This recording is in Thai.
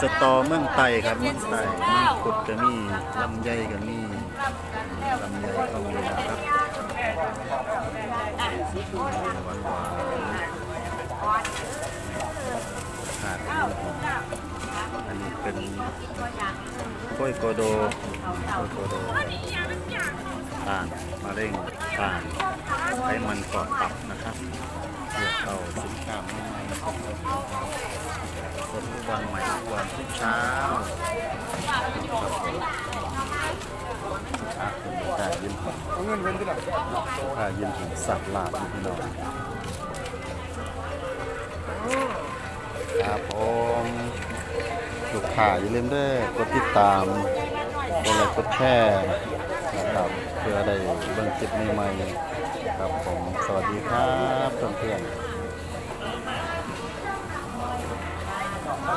สตอเมืองไต่ครับเมืองไต่มืองกุดก็มีลำไยก็มีลำไยต้องมีนะครับหวานหวานๆขาดอันนี้เป็นกล้วยโกโดกล้วยโกโดต้านมะเร็งต้านไขมันก่อตับนะครับเกี่ยวเข้าสินค้าใหม่ๆสดทุก วันใหม่ทุกวันทุกเช้าครับผมอะคุณแต่ยินผมเอาเงินเว้นที่ไหนถ้ายินผมสับลาบพี่น้องครับผมลูกค้าอย่าลืมเด้อกดติดตามกดไลค์กดแชร์นะครับเพื่อได้เบิ่งคลิปใหม่ๆครับผมสวัสดีครับ